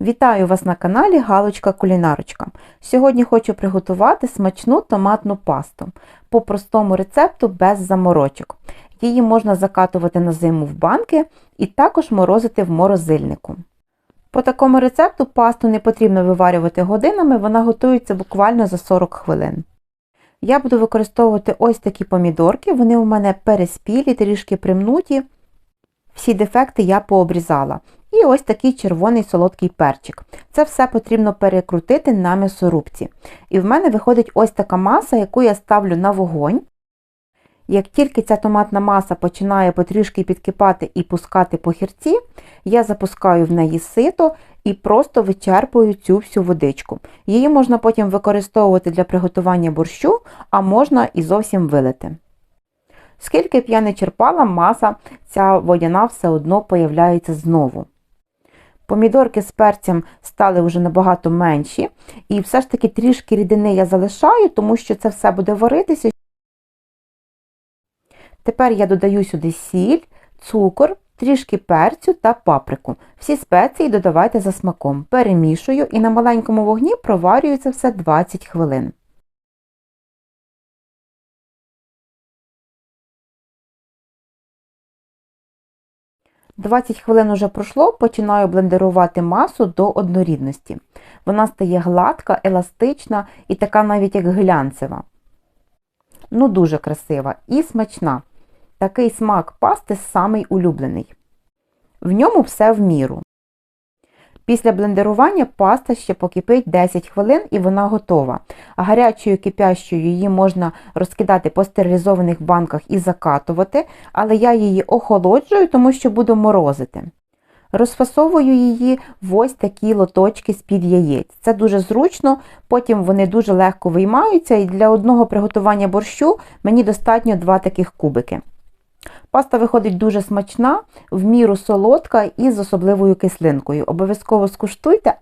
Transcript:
Вітаю вас на каналі Галочка Кулінарочка. Сьогодні хочу приготувати смачну томатну пасту по простому рецепту без заморочок. Її можна закатувати на зиму в банки і також морозити в морозильнику. По такому рецепту пасту не потрібно виварювати годинами, вона готується буквально за 40 хвилин. Я буду використовувати ось такі помідорки, вони у мене переспілі, трішки примнуті. Всі дефекти я пообрізала. І ось такий червоний солодкий перчик. Це все потрібно перекрутити на м'ясорубці. І в мене виходить ось така маса, яку я ставлю на вогонь. Як тільки ця томатна маса починає потрішки підкипати і пускати похірці, я запускаю в неї сито і просто вичерпую цю всю водичку. Її можна потім використовувати для приготування борщу, а можна і зовсім вилити. Скільки б я не черпала, маса ця водяна все одно появляється знову. Помідорки з перцем стали вже набагато менші, і все ж таки трішки рідини я залишаю, тому що це все буде варитися. Тепер я додаю сюди сіль, цукор, трішки перцю та паприку. Всі спеції додавайте за смаком. Перемішую і на маленькому вогні проварюю це все 20 хвилин. Двадцять хвилин уже пройшло, починаю блендерувати масу до однорідності. Вона стає гладка, еластична і така навіть як глянцева. Ну, дуже красива і смачна. Такий смак пасти самий улюблений. В ньому все в міру. Після блендерування паста ще покипить 10 хвилин і вона готова. Гарячою кипящою її можна розкидати по стерилізованих банках і закатувати, але я її охолоджую, тому що буду морозити. Розфасовую її в ось такі лоточки з-під яєць. Це дуже зручно, потім вони дуже легко виймаються, і для одного приготування борщу мені достатньо два таких кубики. Паста виходить дуже смачна, в міру солодка і з особливою кислинкою. Обов'язково скуштуйте,